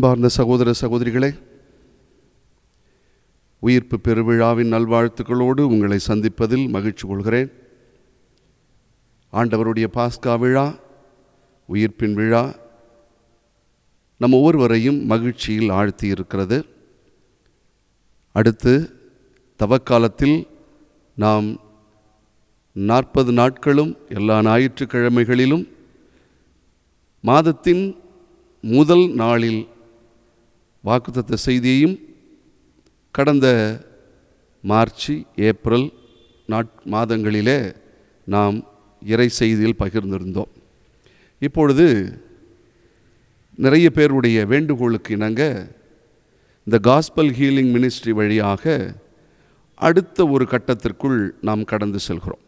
அன்பார்ந்த சகோதர சகோதரிகளே உயிர்ப்பு பெருவிழாவின் நல்வாழ்த்துக்களோடு உங்களை சந்திப்பதில் மகிழ்ச்சி கொள்கிறேன். ஆண்டவருடைய பாஸ்கா விழா உயிர்ப்பின் விழா நம் ஒவ்வொருவரையும் மகிழ்ச்சியில் ஆழ்த்தி இருக்கிறது அடுத்து தவக்காலத்தில் நாம் நாற்பது நாட்களும் எல்லா ஞாயிற்றுக்கிழமைகளிலும் மாதத்தின் முதல் நாளில் வாக்குத்தத்த செய்தியையும் கடந்த மார்ச் ஏப்ரல் நாட் மாதங்களிலே நாம் இறை செய்தியில் பகிர்ந்திருந்தோம். இப்பொழுது நிறைய பேருடைய வேண்டுகோளுக்கு இணங்க இந்த காஸ்பல் ஹீலிங் மினிஸ்ட்ரி வழியாக அடுத்த ஒரு கட்டத்திற்குள் நாம் கடந்து செல்கிறோம்.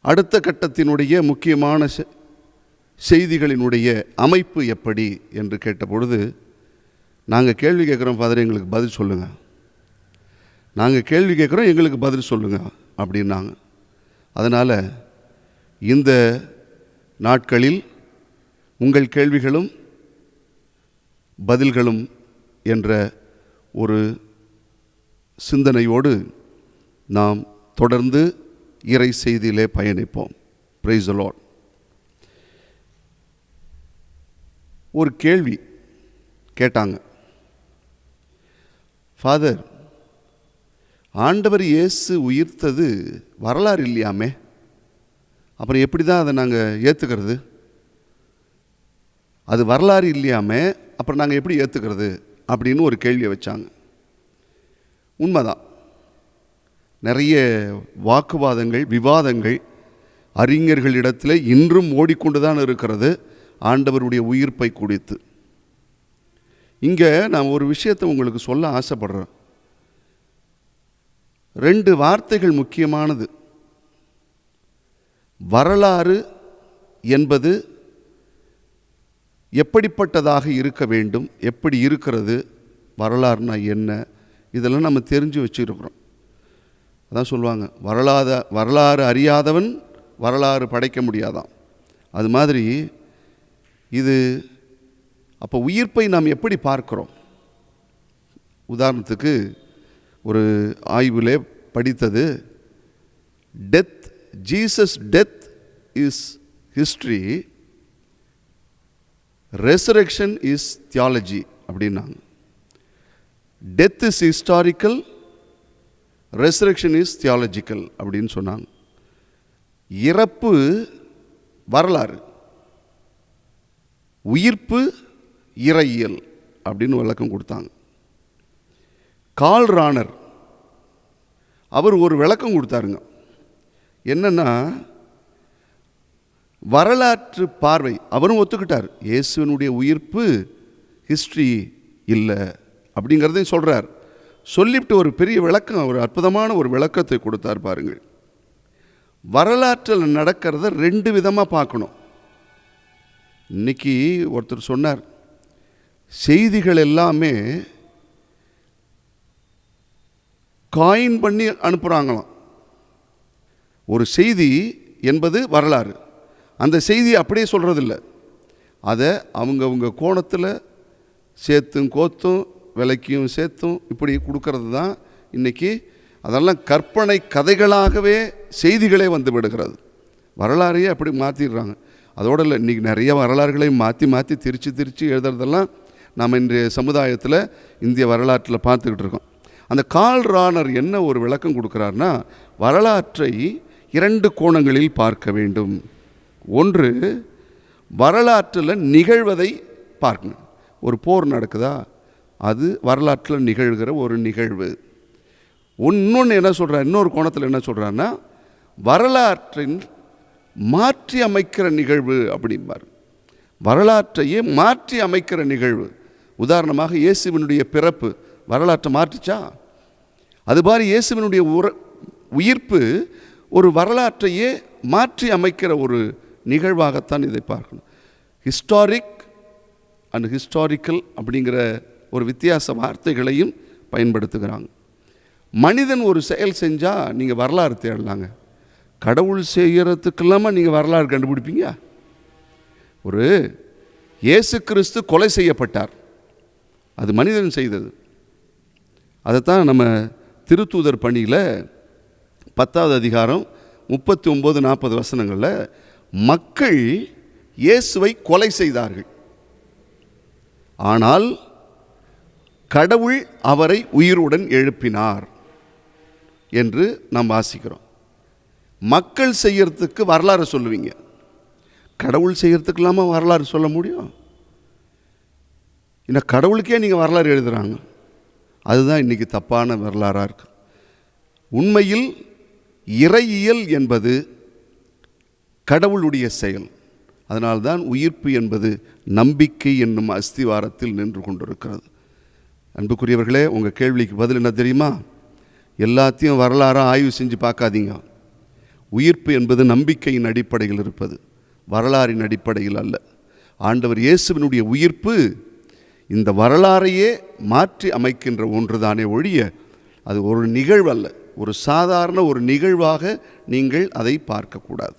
அடுத்த கட்டத்தினுடைய முக்கியமான செய்திகளினுடைய அமைப்பு எப்படி என்று கேட்டபொழுது நாங்கள் கேள்வி கேட்குறோம் ஃபாதர் எங்களுக்கு பதில் சொல்லுங்கள் நாங்கள் கேள்வி கேட்குறோம் எங்களுக்கு பதில் சொல்லுங்கள் அப்படின்னாங்க. அதனால் இந்த நாட்களில் உங்கள் கேள்விகளும் பதில்களும் என்ற ஒரு சிந்தனையோடு நாம் தொடர்ந்து இறை செய்தியிலே பயணிப்போம். பிரைஸ் லார்ட் ஒரு கேள்வி கேட்டாங்க. ஃபாதர் ஆண்டவர் இயேசு உயிர்த்தது வரலாறு இல்லையாமே? அப்புறம் எப்படி தான் அதை நாங்கள் ஏற்றுக்கிறது அது வரலாறு இல்லையாமே? அப்புறம் நாங்கள் எப்படி ஏற்றுக்கிறது அப்படின்னு ஒரு கேள்வியை வச்சாங்க. உண்மைதான். நிறைய வாக்குவாதங்கள் விவாதங்கள் அறிஞர்களிடத்தில் இன்றும் ஓடிக்கொண்டு தான் இருக்கிறது. ஆண்டவருடைய உயிர்ப்பை குடித்து. இங்கே நான் ஒரு விஷயத்தை உங்களுக்கு சொல்ல ஆசைப்படுறேன் ரெண்டு வார்த்தைகள் முக்கியமானது. வரலாறு என்பது எப்படிப்பட்டதாக இருக்க வேண்டும் எப்படி இருக்கிறது வரலாறுனா என்ன இதெல்லாம் நம்ம தெரிஞ்சு வச்சுருக்கிறோம். அதான் சொல்லுவாங்க வரலாத வரலாறு அறியாதவன் வரலாறு படைக்க முடியாதான் அது மாதிரி இது அப்போ உயிர்ப்பை நாம் எப்படி பார்க்குறோம்? உதாரணத்துக்கு ஒரு ஆய்விலே படித்தது death Jesus death is history resurrection is theology அப்படின்னாங்க. Death is historical resurrection is theological அப்படின்னு சொன்னாங்க. இறப்பு வரலாறு. உயிர்ப்பு இறையியல் அப்படின்னு விளக்கம் கொடுத்தாங்க. கால் ராணர் அவர் ஒரு விளக்கம் கொடுத்தாருங்க. என்னென்னா வரலாற்று பார்வை அவரும் ஒத்துக்கிட்டார். இயேசுவினுடைய உயிர்ப்பு ஹிஸ்ட்ரி இல்லை அப்படிங்கிறதையும் சொல்கிறார் சொல்லிவிட்டு ஒரு பெரிய விளக்கம் ஒரு அற்புதமான ஒரு விளக்கத்தை கொடுத்தார் பாருங்கள். வரலாற்றில் நடக்கிறத ரெண்டு விதமாக பார்க்கணும். இன்னைக்கு ஒருத்தர் சொன்னார் செய்திகள் எல்லாமே காயின் பண்ணி அனுப்புகிறாங்களாம் ஒரு செய்தி என்பது வரலாறு. அந்த செய்தி அப்படியே சொல்கிறதில்ல அதை அவங்கவுங்க கோணத்தில் சேர்த்தும் கோத்தும் விலைக்கும் சேர்த்தும் இப்படி கொடுக்கறது தான் இன்றைக்கி அதெல்லாம் கற்பனை கதைகளாகவே செய்திகளே வந்து விடுகிறது. வரலாறையே அப்படி மாற்றிடுறாங்க அதோடு இல்லை இன்றைக்கி நிறைய வரலாறுகளையும் மாற்றி மாற்றி திரித்து திரித்து எழுதுறதெல்லாம் நாம் இன்றைய சமுதாயத்தில் இந்திய வரலாற்றில் பார்த்துக்கிட்டு இருக்கோம். அந்த கால் ராணர் என்ன ஒரு விளக்கம் கொடுக்குறாருன்னா வரலாற்றை இரண்டு கோணங்களில் பார்க்க வேண்டும். ஒன்று வரலாற்றில் நிகழ்வதை பார்க்கணும். ஒரு போர் நடக்குதா? அது வரலாற்றில் நிகழ்கிற ஒரு நிகழ்வு. இன்னொன்று என்ன சொல்கிறார் இன்னொரு கோணத்தில் என்ன சொல்கிறாருன்னா வரலாற்றின் மாற்றி அமைக்கிற நிகழ்வு அப்படிம்பார். வரலாற்றையே மாற்றி அமைக்கிற நிகழ்வு. உதாரணமாக இயேசுவினுடைய பிறப்பு வரலாற்றை மாற்றிச்சா? அது மாதிரி இயேசுவினுடைய உர உயிர்ப்பு ஒரு வரலாற்றையே மாற்றி அமைக்கிற ஒரு நிகழ்வாகத்தான் இதை பார்க்கணும். ஹிஸ்டாரிக் அண்ட் ஹிஸ்டாரிக்கல் அப்படிங்கிற ஒரு வித்தியாச வார்த்தைகளையும் பயன்படுத்துகிறாங்க. மனிதன் ஒரு செயல் செஞ்சால் நீங்கள் வரலாறு தேடலாங்க. கடவுள் செய்கிறதுக்கெல்லாமா நீங்கள் வரலாறு கண்டுபிடிப்பீங்க? ஒரு இயேசு கிறிஸ்து கொலை செய்யப்பட்டார். அது மனிதன் செய்தது. அதைத்தான் நம்ம திருத்தூதர் பணியில் பத்தாவது அதிகாரம் முப்பத்தி ஒம்பது நாற்பது வசனங்களில் மக்கள் இயேசுவை கொலை செய்தார்கள். ஆனால் கடவுள் அவரை உயிருடன் எழுப்பினார் என்று நாம் வாசிக்கிறோம். மக்கள் செய்யறதுக்கு வரலாறு சொல்லுவீங்க. கடவுள் செய்யறதுக்கு இல்லாமல் வரலாறு சொல்ல முடியும்? ஏன்னா கடவுளுக்கே நீங்கள் வரலாறு எழுதுகிறாங்க அதுதான் இன்றைக்கி தப்பான வரலாறாக இருக்கு. உண்மையில் இறையியல் என்பது கடவுளுடைய செயல். அதனால்தான் உயிர்ப்பு என்பது நம்பிக்கை என்னும் அஸ்திவாரத்தில் நின்று கொண்டிருக்கிறது. அன்புக்குரியவர்களே உங்கள் கேள்விக்கு பதில் என்ன தெரியுமா? எல்லாத்தையும் வரலாறாக ஆய்வு செஞ்சு பார்க்காதீங்க. உயிர்ப்பு என்பது நம்பிக்கையின் அடிப்படையில் இருப்பது. வரலாறின் அடிப்படையில் அல்ல. ஆண்டவர் இயேசுவினுடைய உயிர்ப்பு இந்த வரலாறையே மாற்றி அமைக்கின்ற ஒன்றுதானே ஒழிய அது ஒரு நிகழ்வல்ல. ஒரு சாதாரண ஒரு நிகழ்வாக நீங்கள் அதை பார்க்கக்கூடாது.